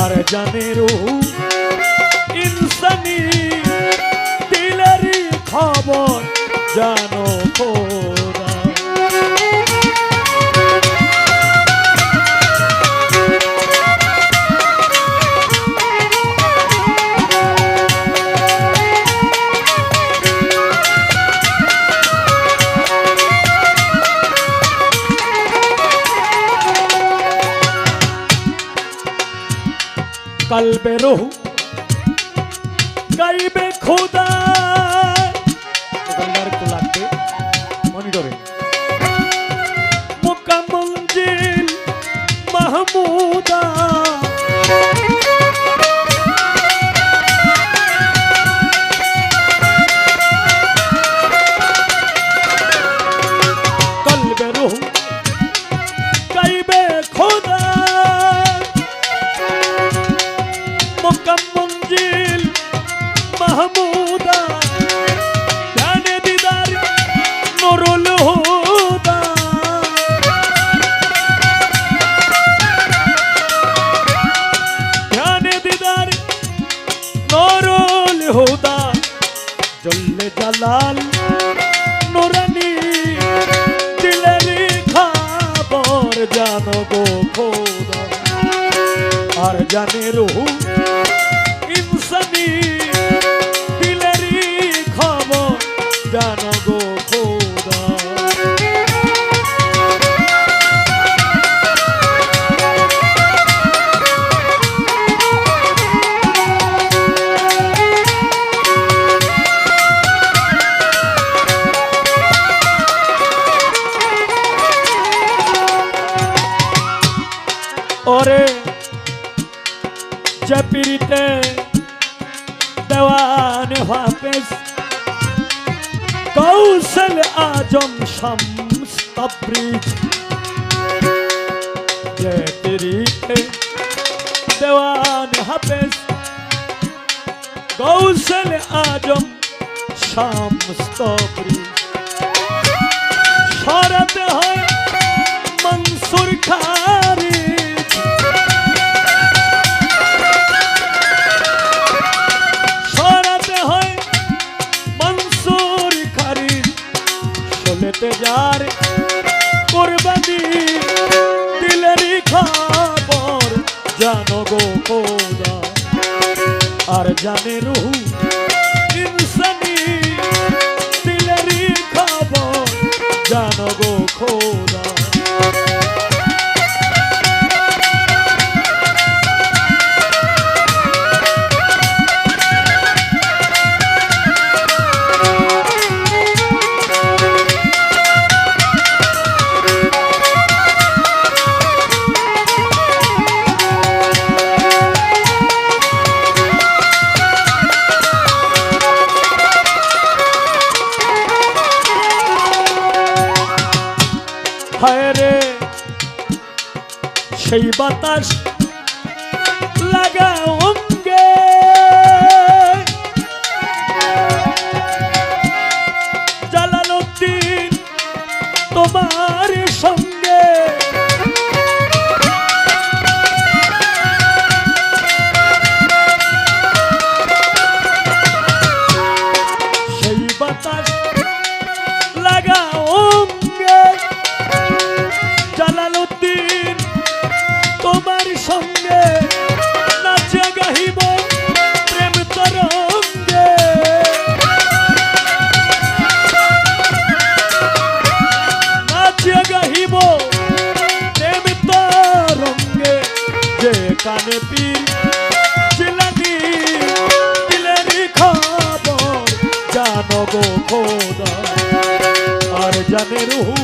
আর জানে ইনসানি দিলারি খবর জানো কলবে রহু গাইবে খোদা দোকানদার জল্লে জালাল নুরানি দিলেরি খবর জানো গো খোদা। আর জানে রুহু চাপিরিতে দেওয়ান হাফেজ, কৌশল আজম শামস তবরিজ। চাপিরিতে দেওয়ান হাফেজ, কৌশল আজম শামস তবরিজ। সরাতে হয় যার কোরবানি দিলেরই খবর, জানো গো খোদা। আর জানে রুহু ইনসানি দিলেরই খবর, জানো গো cheio de batalhas সঙ্গে নাচে গাহিব প্রেম তরঙ্গে। নাচে গাহিব প্রেম তরঙ্গে। যে কানে পীর চিলানি দিলেরই খবর, জানো গো খোদা, আর জানে রুহু